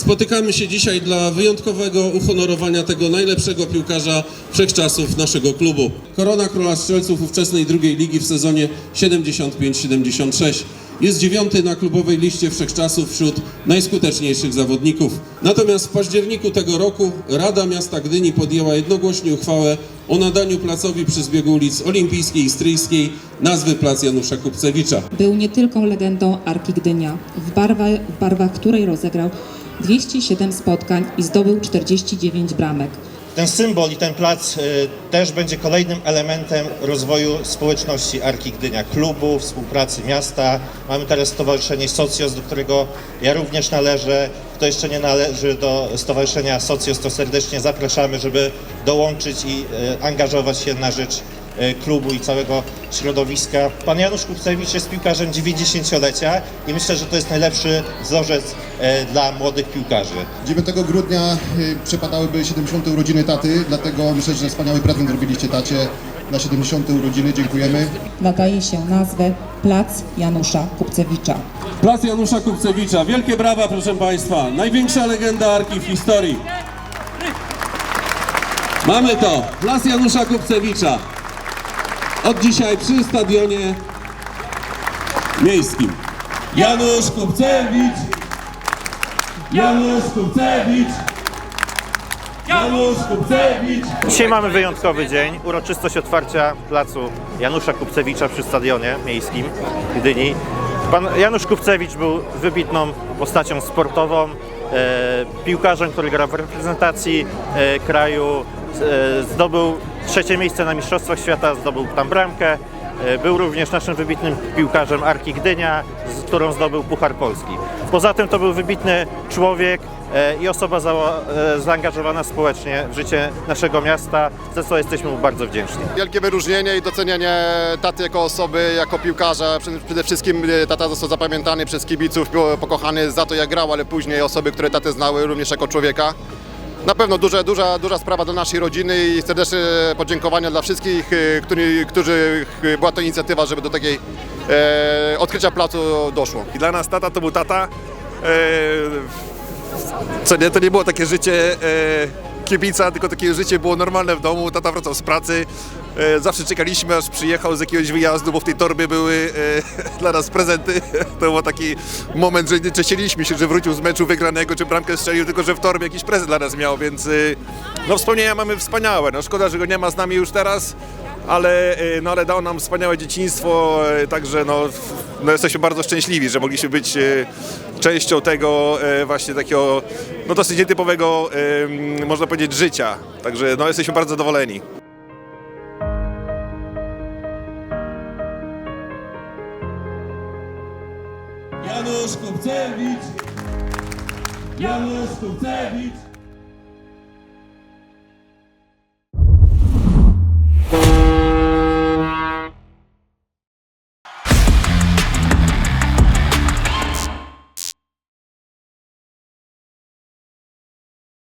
Spotykamy się dzisiaj dla wyjątkowego uhonorowania tego najlepszego piłkarza wszechczasów naszego klubu. Korona Króla Strzelców ówczesnej drugiej ligi w sezonie 75-76. Jest dziewiąty na klubowej liście wszechczasów wśród najskuteczniejszych zawodników. Natomiast w październiku tego roku Rada Miasta Gdyni podjęła jednogłośnie uchwałę o nadaniu placowi przy zbiegu ulic Olimpijskiej i Stryjskiej nazwy Plac Janusza Kupcewicza. Był nie tylko legendą Arki Gdynia, w, barwa, w barwach której rozegrał 207 spotkań i zdobył 49 bramek. Ten symbol i ten plac y, też będzie kolejnym elementem rozwoju społeczności Arki Gdynia, klubu, współpracy miasta. Mamy teraz Stowarzyszenie Socjos, do którego ja również należę. Kto jeszcze nie należy do Stowarzyszenia Socjos, to serdecznie zapraszamy, żeby dołączyć i y, angażować się na rzecz klubu i całego środowiska. Pan Janusz Kupcewicz jest piłkarzem 90-lecia i myślę, że to jest najlepszy wzorzec y, dla młodych piłkarzy. 9 grudnia y, przypadałyby 70. urodziny taty, dlatego myślę, że wspaniały prezent zrobiliście tacie na 70. urodziny. Dziękujemy. Nadaje się nazwę Plac Janusza Kupcewicza. Plac Janusza Kupcewicza. Wielkie brawa, proszę Państwa. Największa legenda Arki w historii. Mamy to. Plac Janusza Kupcewicza. Od dzisiaj przy stadionie miejskim. Janusz Kupcewicz. Janusz Kupcewicz. Janusz Kupcewicz. Dzisiaj mamy wyjątkowy dzień, uroczystość otwarcia placu Janusza Kupcewicza przy stadionie miejskim w Gdyni. Pan Janusz Kupcewicz był wybitną postacią sportową, e, piłkarzem, który gra w reprezentacji e, kraju, e, zdobył trzecie miejsce na Mistrzostwach Świata, zdobył tam bramkę. E, Był również naszym wybitnym piłkarzem Arki Gdynia, z którą zdobył Puchar Polski. Poza tym to był wybitny człowiek e, i osoba zała- e, zaangażowana społecznie w życie naszego miasta, za co jesteśmy mu bardzo wdzięczni. Wielkie wyróżnienie i docenienie taty jako osoby, jako piłkarza. Przede- wszystkim tata został zapamiętany przez kibiców, po- pokochany za to jak grał, ale później osoby, które tatę znały również jako człowieka. Na pewno duża, duża, duża sprawa dla naszej rodziny i serdeczne podziękowania dla wszystkich, e, którzy, którzy e, była to inicjatywa, żeby do takiej e, odkrycia placu doszło. I dla nas tata to był tata. E, co nie, to nie było takie życie e, kibica, tylko takie życie było normalne w domu. Tata wracał z pracy. E, zawsze czekaliśmy, aż przyjechał z jakiegoś wyjazdu, bo w tej torbie były e, dla nas prezenty. To był taki moment, że nie cieszyliśmy się, że wrócił z meczu wygranego, czy bramkę strzelił, tylko że w torbie jakiś prezent dla nas miał, więc e, no wspomnienia mamy wspaniałe. No szkoda, że go nie ma z nami już teraz. Ale, no, ale dał nam wspaniałe dzieciństwo, także no, no, jesteśmy bardzo szczęśliwi, że mogliśmy być e, częścią tego e, właśnie takiego no, dosyć nietypowego, można powiedzieć, życia. Także no, jesteśmy bardzo zadowoleni. Janusz Kupcewicz. Janusz Kupcewicz.